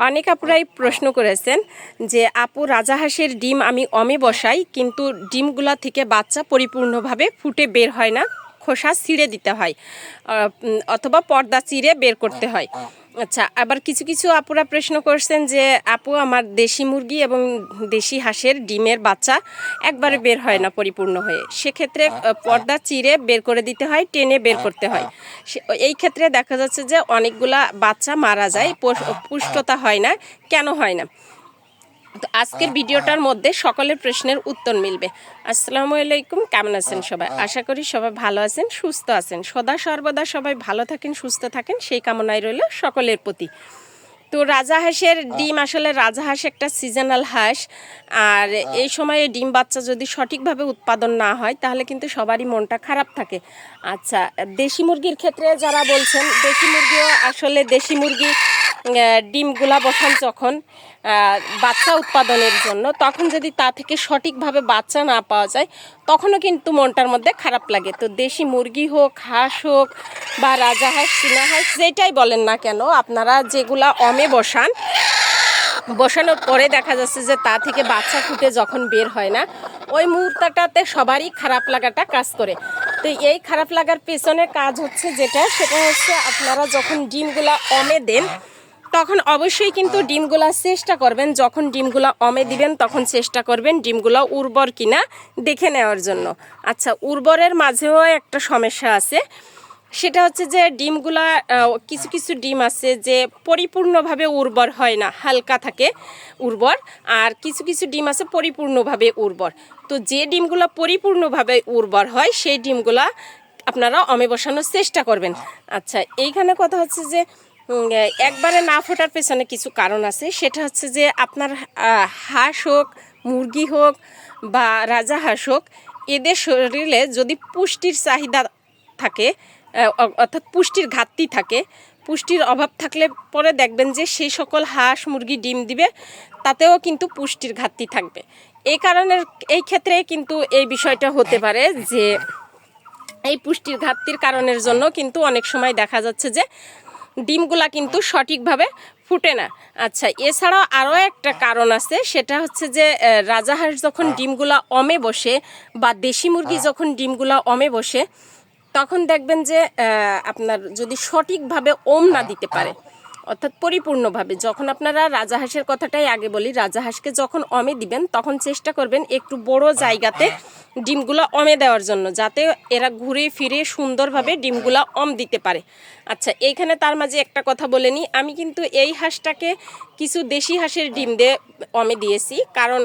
অনেক আপুরাই প্রশ্ন করেছেন যে, আপু, রাজা রাজাহাঁসের ডিম আমি অমে বসাই, কিন্তু ডিমগুলা থেকে বাচ্চা পরিপূর্ণভাবে ফুটে বের হয় না। খোসা ছিঁড়ে দিতে হয় অথবা পর্দা চিড়ে বের করতে হয়। আচ্ছা আবার কিছু কিছু আপুরা প্রশ্ন করছেন যে আপু আমার দেশি মুরগি এবং দেশি হাঁসের ডিমের বাচ্চা একবারে বের হয় না পরিপূর্ণ হয়ে। সেক্ষেত্রে পর্দা চিরে বের করে দিতে হয় টেনে বের করতে হয়। এই ক্ষেত্রে দেখা যাচ্ছে যে অনেকগুলা বাচ্চা মারা যায় পোষ- পুষ্টতা হয় না। কেন হয় না? তো আজকের ভিডিওটার মধ্যে সকলের প্রশ্নের উত্তর মিলবে। আসসালামু আলাইকুম কেমন আছেন সবাই? আশা করি সবাই ভালো আছেন সুস্থ আছেন। সদা সর্বদা সবাই ভালো থাকেন সুস্থ থাকেন সেই কামনায় রইল সকলের প্রতি। তো রাজা হাঁসের ডিম আসলে রাজা হাঁস একটা সিজনাল হাঁস। আর এই সময়ে ডিম বাচ্চা যদি সঠিকভাবে উৎপাদন না হয় তাহলে কিন্তু সবারই মনটা খারাপ থাকে। আচ্ছা দেশি মুরগির ক্ষেত্রে যারা বলছেন দেশি মুরগিও আসলে দেশি মুরগি ডিমগুলা বসান যখন বাচ্চা উৎপাদনের জন্য, তখন যদি তা থেকে সঠিকভাবে বাচ্চা না পাওয়া যায়, তখনও কিন্তু মনটার মধ্যে খারাপ লাগে। তো দেশি মুরগি হোক, হাঁস হোক বা রাজাহাঁস চীনা হাঁস, যেটাই বলেন না কেন, আপনারা যেগুলা অমে বসান, বসানোর পরে দেখা যাচ্ছে যে তা থেকে বাচ্চা ফুটে যখন বের হয় না, ওই মুহূর্তটাতে সবারই খারাপ লাগাটা কাজ করে। তো এই খারাপ লাগার পেছনে কাজ হচ্ছে যেটা, সেটা হচ্ছে আপনারা যখন ডিমগুলা অমে দেন তখন অবশ্যই কিন্তু ডিমগুলা চেষ্টা করবেন। যখন ডিমগুলা অমে দিবেন, তখন চেষ্টা করবেন ডিমগুলা উর্বর কিনা দেখে নেওয়ার জন্য। আচ্ছা উর্বরের মাঝেও একটা সমস্যা আছে। সেটা হচ্ছে যে ডিমগুলা কিছু কিছু ডিম আছে যে পরিপূর্ণভাবে উর্বর হয় না, হালকা থাকে উর্বর। আর কিছু কিছু ডিম আছে পরিপূর্ণভাবে উর্বর। তো যে ডিমগুলো পরিপূর্ণভাবে উর্বর হয়, সেই ডিমগুলা আপনারা অমে বসানোর চেষ্টা করবেন। আচ্ছা এইখানে কথা হচ্ছে যে একবারে না ফোটার পেছনে কিছু কারণ আছে। সেটা হচ্ছে যে আপনার হাঁস হোক, মুরগি হোক বা রাজা হাঁস হোক, এদের শরীরে যদি পুষ্টির চাহিদা থাকে অর্থাৎ পুষ্টির ঘাটতি থাকে, পুষ্টির অভাব থাকলে পরে দেখবেন যে সেই সকল হাঁস, মুরগি, ডিম দিবে, তাতেও কিন্তু পুষ্টির ঘাটতি থাকবে। এই কারণের, এই ক্ষেত্রে কিন্তু এই বিষয়টা হতে পারে যে এই পুষ্টির ঘাটতির কারণের জন্য কিন্তু অনেক সময় দেখা যাচ্ছে যে ডিমগুলা কিন্তু সঠিকভাবে ফুটে না। আচ্ছা এছাড়াও আরও একটা কারণ আছে সেটা হচ্ছে যে রাজাহাঁস যখন ডিমগুলা অমে বসে বা দেশি মুরগি যখন ডিমগুলা অমে বসে তখন দেখবেন যে আপনার যদি সঠিকভাবে ওম না দিতে পারে অর্থাৎ পরিপূর্ণভাবে। যখন আপনারা রাজাহাঁসের কথাটাই আগে বলি রাজাহাঁসকে যখন অমে দিবেন, তখন চেষ্টা করবেন একটু বড় জায়গাতে ডিমগুলো অমে দেওয়ার জন্য, যাতে এরা ঘুরে ফিরে সুন্দরভাবে ডিমগুলো অম দিতে পারে। আচ্ছা এইখানে তার মাঝে একটা কথা বলে নিই। আমি কিন্তু এই হাঁসটাকে কিছু দেশি হাঁসের ডিম দিয়ে অমে দিয়েছি। কারণ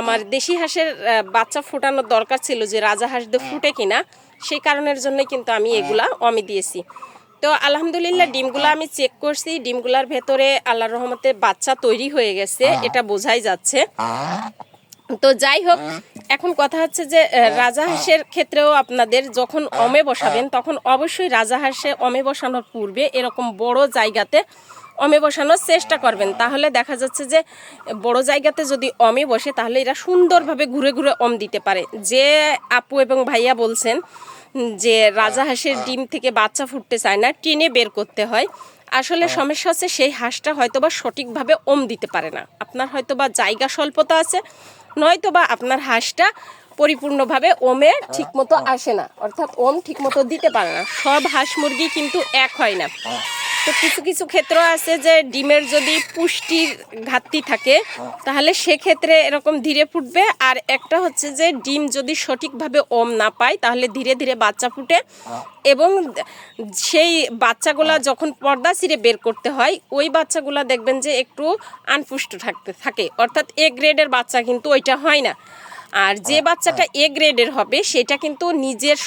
আমার দেশি হাঁসের বাচ্চা ফোটানোর দরকার ছিল যে রাজা হাঁস দিয়ে ফুটে কিনা, সেই কারণের জন্যই কিন্তু আমি এগুলা অমে দিয়েছি। তো আলহামদুলিল্লাহ ডিমগুলো আমি চেক করছি। ডিমগুলার ভেতরে আল্লাহর রহমতে বাচ্চা তৈরি হয়ে গেছে এটা বোঝাই যাচ্ছে। তো যাই হোক এখন কথা হচ্ছে যে আহ, রাজাহাঁসের ক্ষেত্রেও আপনাদের যখন অমে বসাবেন তখন অবশ্যই রাজা রাজাহাঁসে অমে বসানোর পূর্বে এরকম বড় জায়গাতে অমে বসানোর চেষ্টা করবেন। তাহলে দেখা যাচ্ছে যে বড় জায়গাতে যদি অমে বসে তাহলে এরা সুন্দরভাবে ঘুরে ঘুরে অম দিতে পারে। যে আপু এবং ভাইয়া বলছেন যে রাজা হাঁসের ডিম থেকে বাচ্চা ফুটতে চায় না টেনে বের করতে হয়। আসলে সমস্যা হচ্ছে সেই হাঁসটা হয়তো বা সঠিকভাবে ওম দিতে পারে না। আপনার হয়তো বা জায়গা স্বল্পতা আছে নয়তো বা আপনার হাঁসটা পরিপূর্ণভাবে ওমে ঠিকমতো আসে না। অর্থাৎ ওম ঠিকমতো দিতে পারে না। সব হাঁস মুরগি কিন্তু এক হয় না। তো কিছু কিছু ক্ষেত্র আছে যে ডিমের যদি পুষ্টির ঘাটতি থাকে, তাহলে সেক্ষেত্রে এরকম ধীরে ফুটবে। আর একটা হচ্ছে যে ডিম যদি সঠিকভাবে ওম না পায়, তাহলে ধীরে ধীরে বাচ্চা ফুটে। এবং সেই বাচ্চাগুলা যখন পর্দা ছিঁড়ে বের করতে হয়, ওই বাচ্চাগুলা দেখবেন যে একটু আনপুষ্ট থাকতে থাকে। অর্থাৎ এ গ্রেডের বাচ্চা কিন্তু ওইটা হয় না। আর যে বাচ্চাটা এ গ্রেডের হবে সেটা কিন্তু নিজের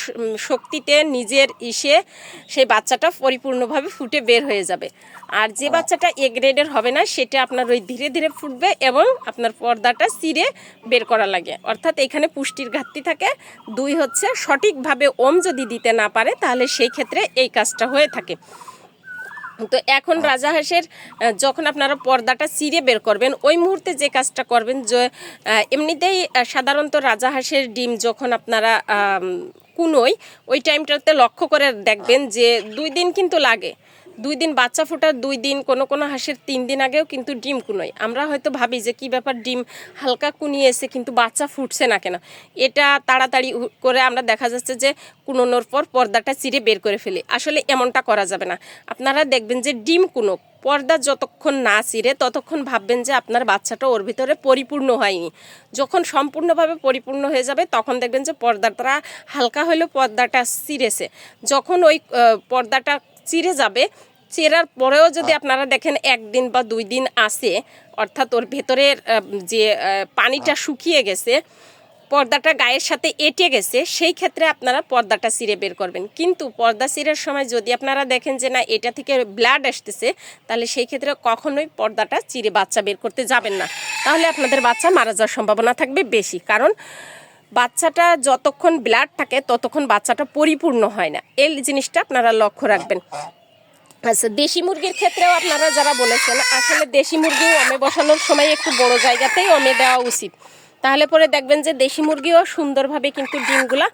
শক্তিতে নিজের ইসে সেই বাচ্চাটা পরিপূর্ণভাবে ফুটে বের হয়ে যাবে। আর যে বাচ্চাটা এ গ্রেডের হবে না সেটা আপনার ওই ধীরে ধীরে ফুটবে এবং আপনার পর্দাটা চিরে বের করা লাগে। অর্থাৎ এখানে পুষ্টির ঘাটতি থাকে। দুই হচ্ছে সঠিকভাবে ওম যদি দিতে না পারে তাহলে সেই ক্ষেত্রে এই কাজটা হয়ে থাকে। তো এখন রাজাহাঁসের হাঁসের যখন আপনারা পর্দাটা চিরে বের করবেন ওই মুহূর্তে যে কাজটা করবেন যে এমনিতেই সাধারণত রাজা হাঁসের ডিম যখন আপনারা কুনোই ওই টাইমটাতে লক্ষ্য করে দেখবেন যে দুই দিন কিন্তু লাগে। দুই দিন বাচ্চা ফোটার দুই দিন, কোনো কোনো হাঁসের তিন দিন আগেও কিন্তু ডিম কুনোয়। আমরা হয়তো ভাবি যে কি ব্যাপার ডিম হালকা কুনিয়েছে কিন্তু বাচ্চা ফুটছে না কেন? এটা তাড়াতাড়ি করে আমরা দেখা যাচ্ছে যে কুনোনোর পর পর্দাটা চিরে বের করে ফেলি। আসলে এমনটা করা যাবে না। আপনারা দেখবেন যে ডিম কুনো পর্দা যতক্ষণ না চিরে ততক্ষণ ভাববেন যে আপনার বাচ্চাটা ওর ভিতরে পরিপূর্ণ হয়নি। যখন সম্পূর্ণভাবে পরিপূর্ণ হয়ে যাবে তখন দেখবেন যে পর্দাটা হালকা হলেও পর্দাটা চিরেছে। যখন ওই পর্দাটা চিরে যাবে। চেরার পরেও যদি আপনারা দেখেন একদিন বা দুই দিন আসে অর্থাৎ ওর ভেতরের যে পানিটা শুকিয়ে গেছে পর্দাটা গায়ের সাথে এঁটে গেছে সেই ক্ষেত্রে আপনারা পর্দাটা চিরে বের করবেন। কিন্তু পর্দা চিরের সময় যদি আপনারা দেখেন যে না এটা থেকে ব্লাড আসতেছে তাহলে সেই ক্ষেত্রে কখনোই পর্দাটা চিরে বাচ্চা বের করতে যাবেন না। তাহলে আপনাদের বাচ্চা মারা যাওয়ার সম্ভাবনা থাকবে বেশি। কারণ বাচ্চাটা যতক্ষণ ব্লাড থাকে, ততক্ষণ বাচ্চাটা পরিপূর্ণ হয় না। এই জিনিসটা আপনারা লক্ষ্য রাখবেন। আচ্ছা দেশি মুরগির ক্ষেত্রেও আপনারা যারা বলেছেন, আসলে দেশি মুরগিও অমে বসানোর সময় একটু বড় জায়গাতেই অমে দেওয়া উচিত। তাহলে পরে দেখবেন যে দেশি মুরগিও সুন্দরভাবে কিন্তু ডিমগুলা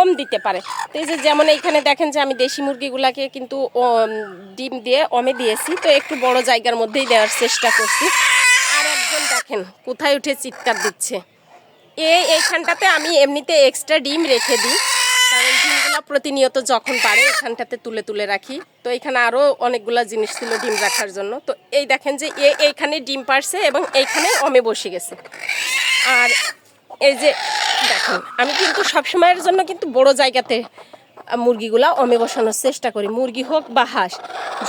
ওম দিতে পারে। তো এই যে যেমন এইখানে দেখেন যে আমি দেশি মুরগিগুলাকে কিন্তু ডিম দিয়ে অমে দিয়েছি। তো একটু বড় জায়গার মধ্যেই দেওয়ার চেষ্টা করছি। আর একজন দেখেন, কোথায় উঠে চিৎকার দিচ্ছে। এই এইখানটাতে আমি এমনিতে এক্সট্রা ডিম রেখে দিই। কারণ ডিমগুলো প্রতিনিয়ত যখন পারে এখানটাতে তুলে তুলে রাখি। তো এখানে আরও অনেকগুলো জিনিস ছিল ডিম রাখার জন্য। তো এই দেখেন যে এ এইখানে ডিম পারছে এবং এইখানে অমে বসে গেছে। আর এই যে দেখুন, আমি কিন্তু সবসময়ের জন্য কিন্তু বড় জায়গাতে মুরগিগুলা অমে বসানোর চেষ্টা করি। মুরগি হোক বা হাঁস,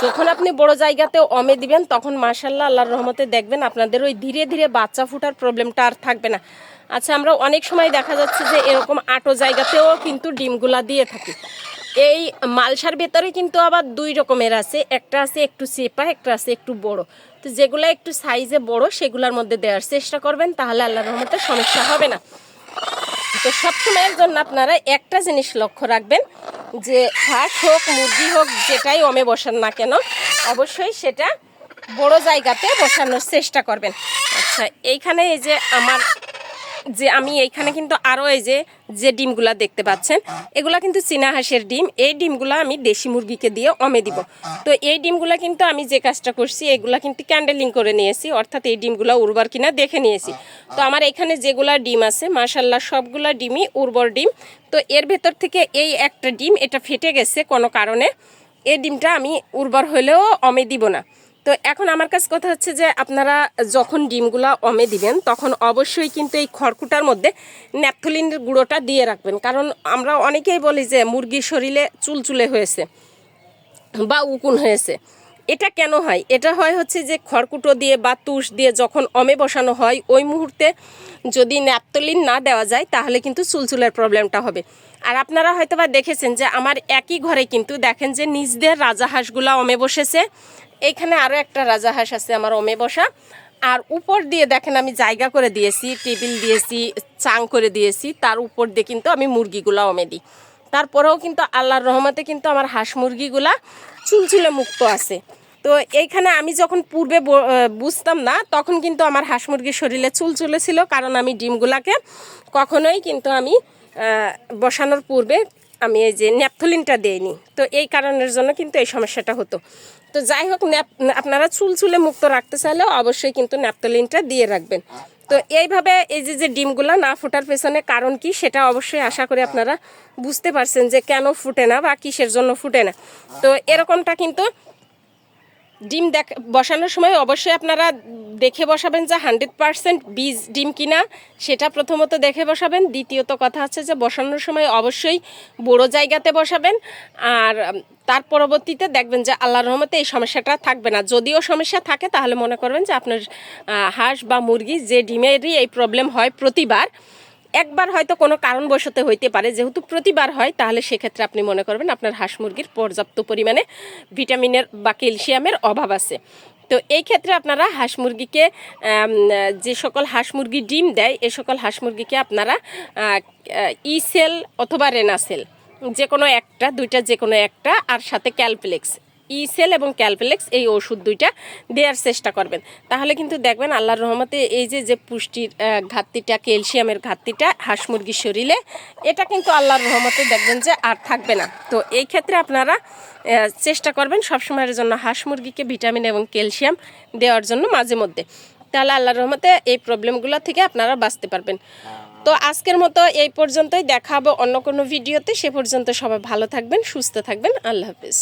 যখন আপনি বড় জায়গাতে অমে দিবেন, তখন মার্শাল্লাহ আল্লাহর রহমতে দেখবেন আপনাদের ওই ধীরে ধীরে বাচ্চা ফুটার প্রবলেমটা আর থাকবে না। আচ্ছা আমরা অনেক সময় দেখা যাচ্ছে যে এরকম আটো জায়গাতেও কিন্তু ডিমগুলা দিয়ে থাকি। এই মালসার ভেতরে কিন্তু আবার দুই রকমের আছে, একটা আছে একটু চেপা, একটা আছে একটু বড়। তো যেগুলো একটু সাইজে বড়, সেগুলোর মধ্যে দেওয়ার চেষ্টা করবেন, তাহলে আল্লাহর রহমতে সমস্যা হবে না। তো সবসময়ের জন্য আপনারা একটা জিনিস লক্ষ্য রাখবেন, যে হাঁস হোক, মুরগি হোক, যেটাই অমে বসান না কেন, অবশ্যই সেটা বড় জায়গাতে বসানোর চেষ্টা করবেন। আচ্ছা এইখানে এই যে আমার যে আমি এইখানে কিন্তু আরও এই যে যে ডিমগুলা দেখতে পাচ্ছেন, এগুলা কিন্তু চীনা হাঁসের ডিম। এই ডিমগুলা আমি দেশি মুরগিকে দিয়ে অমে দিব। তো এই ডিমগুলা কিন্তু আমি যে কাজটা করছি, এগুলা কিন্তু ক্যান্ডেলিং করে নিয়েছি, অর্থাৎ এই ডিমগুলা উর্বর কিনা দেখে নিয়েছি। তো আমার এখানে যেগুলা ডিম আছে মাশাল্লাহ সবগুলা ডিমই উর্বর ডিম। তো এর ভেতর থেকে এই একটা ডিম, এটা ফেটে গেছে কোনো কারণে। এই ডিমটা আমি উর্বর হলেও অমে দিব না। তো এখন আমার কাছে কথা হচ্ছে যে আপনারা যখন ডিমগুলা অমে দিবেন, তখন অবশ্যই কিন্তু এই খড়কুটার মধ্যে ন্যাপথলিনের গুঁড়োটা দিয়ে রাখবেন। কারণ আমরা অনেকেই বলি যে মুরগির শরীরে চুলচুলে হয়েছে বা উকুন হয়েছে। এটা কেন হয়? এটা হয় হচ্ছে যে খড়কুটো দিয়ে বা তুষ দিয়ে যখন অমে বসানো হয়, ওই মুহূর্তে যদি ন্যাপতলিন না দেওয়া যায়, তাহলে কিন্তু চুলচুলের প্রবলেমটা হবে। আর আপনারা হয়তো বা দেখেছেন যে আমার একই ঘরে কিন্তু দেখেন যে নিজদের রাজাহাঁসগুলা অমে বসেছে এইখানে আরও একটা রাজাহাঁস আছে আমার ওমে বসা। আর উপর দিয়ে দেখেন আমি জায়গা করে দিয়েছি, টেবিল দিয়েছি, চাং করে দিয়েছি। তার উপর দিয়ে কিন্তু আমি মুরগিগুলা ওমে দিই। তারপরেও কিন্তু আল্লাহর রহমতে কিন্তু আমার হাঁস মুরগিগুলা চুলচুলে মুক্ত আছে। তো এইখানে আমি যখন পূর্বে বুঝতাম না, তখন কিন্তু আমার হাঁস মুরগির শরীরে চুলচুলে ছিল, কারণ আমি ডিমগুলাকে কখনোই কিন্তু আমি বসানোর পূর্বে আমি এই যে ন্যাপথলিনটা দেইনি। তো এই কারণের জন্য কিন্তু এই সমস্যাটা হতো। তো যাই হোক, ন্যাপ, আপনারা চুল চুলে মুক্ত রাখতে চাইলেও অবশ্যই কিন্তু ন্যাপথলিনটা দিয়ে রাখবেন। তো এইভাবে এই যে যে ডিমগুলো না ফোটার পেছনে কারণ কি সেটা অবশ্যই আশা করি আপনারা বুঝতে পারছেন যে কেন ফুটে না বা কিসের জন্য ফুটে না। তো এরকমটা কিন্তু ডিম দেখ বসানোর সময় অবশ্যই আপনারা দেখে বসাবেন যে হান্ড্রেড পারসেন্ট বীজ ডিম কিনা। সেটা প্রথমত দেখে বসাবেন। দ্বিতীয়ত কথা হচ্ছে যে বসানোর সময় অবশ্যই বড় জায়গাতে বসাবেন। আর তার পরবর্তীতে দেখবেন যে আল্লাহর রহমতে এই সমস্যাটা থাকবে না। যদিও সমস্যা থাকে, তাহলে মনে করবেন যে আপনার হাঁস বা মুরগি যে ডিমেরই এই প্রবলেম হয় প্রতিবার। একবার হয়তো কোনো কারণবশত হইতে পারে, যেহেতু প্রতিবার হয়, তাহলে সেক্ষেত্রে আপনি মনে করবেন আপনার হাঁস মুরগির পর্যাপ্ত পরিমাণে ভিটামিনের বা ক্যালসিয়ামের অভাব আছে। তো এই ক্ষেত্রে আপনারা হাঁস মুরগিকে যে সকল হাঁস মুরগি ডিম দেয়, এ সকল হাঁস মুরগিকে আপনারা ই সেল অথবা রেনাসেল যে কোনো একটা, দুইটা যে কোনো একটা, আর সাথে ক্যালপ্লেক্স। ইসেল এবং ক্যালপেলেক্স এই ওষুধ দুইটা দেওয়ার চেষ্টা করবেন। তাহলে কিন্তু দেখবেন আল্লাহর রহমতে এই যে যে পুষ্টির ঘাটতিটা, ক্যালসিয়ামের ঘাটতিটা হাঁস মুরগির শরীরে, এটা কিন্তু আল্লাহর রহমতে দেখবেন যে আর থাকবে না। তো এই ক্ষেত্রে আপনারা চেষ্টা করবেন সবসময়ের জন্য হাঁস মুরগিকে ভিটামিন এবং ক্যালসিয়াম দেওয়ার জন্য মাঝে মধ্যে। তাহলে আল্লাহর রহমতে এই প্রবলেমগুলো থেকে আপনারা বাঁচতে পারবেন। তো আজকের মতো এই পর্যন্তই। দেখাবো অন্য কোনো ভিডিওতে। সে পর্যন্ত সবাই ভালো থাকবেন, সুস্থ থাকবেন। আল্লাহ হাফিজ।